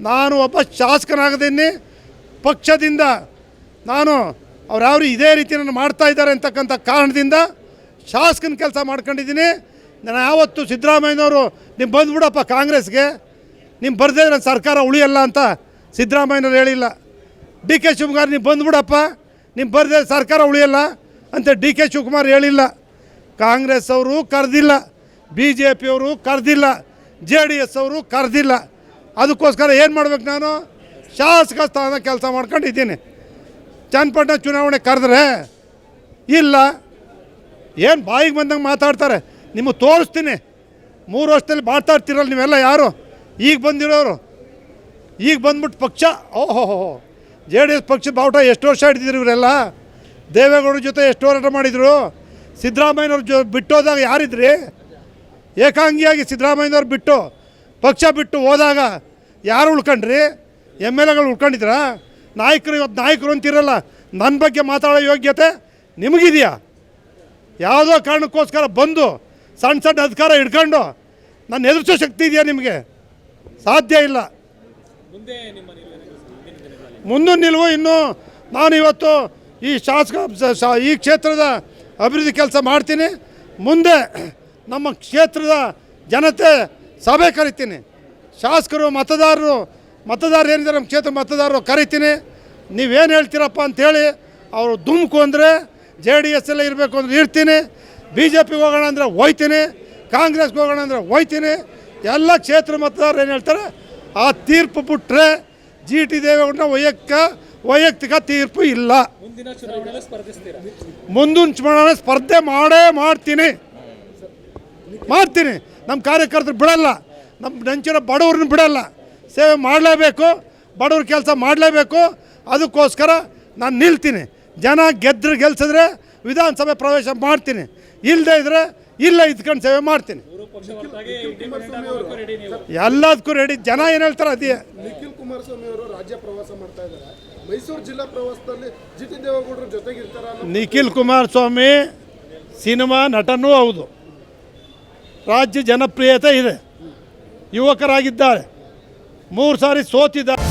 ನಾನು ಒಬ್ಬ ಶಾಸಕನಾಗದೇನೆ ಪಕ್ಷದಿಂದ ನಾನು ಅವ್ರು ಇದೇ ರೀತಿ ನನ್ನ ಮಾಡ್ತಾ ಇದ್ದಾರೆ ಅಂತಕ್ಕಂಥ ಕಾರಣದಿಂದ ಶಾಸಕನ ಕೆಲಸ ಮಾಡ್ಕೊಂಡಿದ್ದೀನಿ. ನಾನು ಯಾವತ್ತು ಸಿದ್ದರಾಮಯ್ಯನವರು ನಿಮ್ಮ ಬಂದ್ಬಿಡಪ್ಪ ಕಾಂಗ್ರೆಸ್ಗೆ. ನಿಮ್ಮ ಬರ್ದೇ ನನ್ನ ಸರ್ಕಾರ ಉಳಿಯಲ್ಲ ಅಂತ ಸಿದ್ದರಾಮಯ್ಯನವ್ರು ಹೇಳಿಲ್ಲ. ಡಿ ಕೆ ಶಿವಕುಮಾರ್ ನೀವು ಬಂದ್ಬಿಡಪ್ಪ. ನಿಮ್ಮ ಬರ್ದೇ ಸರ್ಕಾರ ಉಳಿಯಲ್ಲ ಅಂತ ಡಿ ಕೆ ಶಿವಕುಮಾರ್ ಹೇಳಿಲ್ಲ. ಕಾಂಗ್ರೆಸ್ ಅವರು ಕರೆದಿಲ್ಲ. ಬಿ ಜೆ ಪಿಯವರು ಕರೆದಿಲ್ಲ. ಜೆ ಡಿ ಎಸ್ ಅವರು ಕರೆದಿಲ್ಲ. ಅದಕ್ಕೋಸ್ಕರ ಏನು ಮಾಡ್ಬೇಕು ನಾನು? ಶಾಸಕ ಸ್ಥಾನ ಕೆಲಸ ಮಾಡ್ಕೊಂಡಿದ್ದೀನಿ. ಚನ್ನಪಟ್ಟಣ ಚುನಾವಣೆ ಕರೆದ್ರೆ ಇಲ್ಲ. ಏನು ಬಾಯಿಗೆ ಬಂದಂಗೆ ಮಾತಾಡ್ತಾರೆ. ನಿಮಗೆ ತೋರಿಸ್ತೀನಿ. ಮೂರು ವರ್ಷದಲ್ಲಿ ಮಾತಾಡ್ತಿರಲ್ಲ ನೀವೆಲ್ಲ ಯಾರು? ಈಗ ಬಂದಿರೋರು. ಈಗ ಬಂದ್ಬಿಟ್ಟು ಪಕ್ಷ ಓಹೋ ಜೆ ಡಿ ಎಸ್ ಪಕ್ಷ ಬಾವುಟ ಎಷ್ಟು ವರ್ಷ ಹಿಡಿದಿದ್ರು ಇವರೆಲ್ಲ? ದೇವೇಗೌಡರ ಜೊತೆ ಎಷ್ಟು ಹೋರಾಟ ಮಾಡಿದರು? ಸಿದ್ದರಾಮಯ್ಯನವ್ರ ಜೊ ಬಿಟ್ಟೋದಾಗ ಯಾರಿದ್ರಿ? ಏಕಾಂಗಿಯಾಗಿ ಸಿದ್ದರಾಮಯ್ಯನವ್ರು ಬಿಟ್ಟು ಪಕ್ಷ ಬಿಟ್ಟು ಹೋದಾಗ ಯಾರು ಉಳ್ಕೊಂಡ್ರಿ? ಎಂ ಎಲ್ ಎಗಳು ಉಳ್ಕೊಂಡಿದ್ರಾ? ನಾಯಕರು ಇವತ್ತು ನಾಯಕರು ಅಂತಿರಲ್ಲ ನನ್ನ ಬಗ್ಗೆ ಮಾತಾಡೋ ಯೋಗ್ಯತೆ ನಿಮಗಿದೆಯಾ? ಯಾವುದೋ ಕಾರಣಕ್ಕೋಸ್ಕರ ಬಂದು ಸಣ್ಣ ಸಣ್ಣ ಅಧಿಕಾರ ಹಿಡ್ಕೊಂಡು ನನ್ನ ಎದುರಿಸೋ ಶಕ್ತಿ ಇದೆಯಾ ನಿಮಗೆ? ಸಾಧ್ಯ ಇಲ್ಲ. ಮುಂದಿನ ನಿಲುವು ಇನ್ನು ನಾನು ಇವತ್ತು ಈ ಶಾಸಕ ಈ ಕ್ಷೇತ್ರದ ಅಭಿವೃದ್ಧಿ ಕೆಲಸ ಮಾಡ್ತೀನಿ. ಮುಂದೆ ನಮ್ಮ ಕ್ಷೇತ್ರದ ಜನತೆ ಸಭೆ ಕರಿತೀನಿ. ಶಾಸಕರು ಮತದಾರರು ಮತದಾರರು ಏನಿದ್ದಾರೆ ನಮ್ಮ ಕ್ಷೇತ್ರ ಮತದಾರರು ಕರಿತೀನಿ. ನೀವೇನು ಹೇಳ್ತೀರಪ್ಪ ಅಂಥೇಳಿ ಅವರು ದುಮ್ಕು ಅಂದರೆ ಜೆ ಡಿ ಎಸ್ ಎಲ್ಲ ಇರಬೇಕು ಅಂದ್ರೆ ಇರ್ತೀನಿ. ಬಿ ಜೆ ಪಿಗೆ ಹೋಗೋಣ ಅಂದರೆ ಹೋಯ್ತೀನಿ. ಕಾಂಗ್ರೆಸ್ಗೆ ಹೋಗೋಣ ಅಂದರೆ ಹೋಯ್ತೀನಿ. ಎಲ್ಲ ಕ್ಷೇತ್ರ ಮತದಾರರು ಏನು ಹೇಳ್ತಾರೆ ಆ ತೀರ್ಪು ಬಿಟ್ಟರೆ ಜಿ ಟಿ ದೇವೇಗೌಡನ ವೈಯಕ್ತಿಕ ವೈಯಕ್ತಿಕ ತೀರ್ಪು ಇಲ್ಲ. ಮುಂದಿನ ಚುನಾವಣೆ ಸ್ಪರ್ಧೆ ಮಾಡೇ ಮಾಡ್ತೀನಿ. ಮಾಡ್ತೀನಿ. ನಮ್ಮ ಕಾರ್ಯಕರ್ತರು ಬಿಡಲ್ಲ. ನಮ್ಮ ನೆಂಚಿನ ಬಡವ್ರನ್ನ ಬಿಡಲ್ಲ. ಸೇವೆ ಮಾಡಲೇಬೇಕು ಬಡವ್ರ ಕೆಲಸ ಮಾಡಲೇಬೇಕು. ಅದಕ್ಕೋಸ್ಕರ ನಾನು ನಿಲ್ತೀನಿ. ಜನ ಗೆದ್ರೆ ಗೆಲ್ಸಿದ್ರೆ ವಿಧಾನಸಭೆ ಪ್ರವೇಶ ಮಾಡ್ತೀನಿ. ಇಲ್ಲದೆ ಇದ್ದರೆ ಇಲ್ಲ ಇದ್ಕೊಂಡು ಸೇವೆ ಮಾಡ್ತೀನಿ. ಎಲ್ಲದಕ್ಕೂ ರೆಡಿ ಜನ ಏನು ಹೇಳ್ತಾರೆ ಅದೇ. ನಿಖಿಲ್ ಕುಮಾರಸ್ವಾಮಿ ಅವರು ರಾಜ್ಯ ಪ್ರವಾಸ ಮಾಡ್ತಾ ಇದ್ದಾರೆ. ಮೈಸೂರು ಜಿಲ್ಲಾ ಪ್ರವಾಸದಲ್ಲಿ ಜಿ ಟಿ ದೇವೇಗೌಡರು ಜೊತೆಗಿರ್ತಾರ ನಿಖಿಲ್ ಕುಮಾರಸ್ವಾಮಿ ಸಿನಿಮಾ ನಟನೂ ಹೌದು. ರಾಜ್ಯ ಜನಪ್ರಿಯತೆ ಇದೆ. ಯುವಕರಾಗಿದ್ದಾರೆ. ಮೂರು ಸಾರಿ ಸೋತಿದ್ದಾರೆ.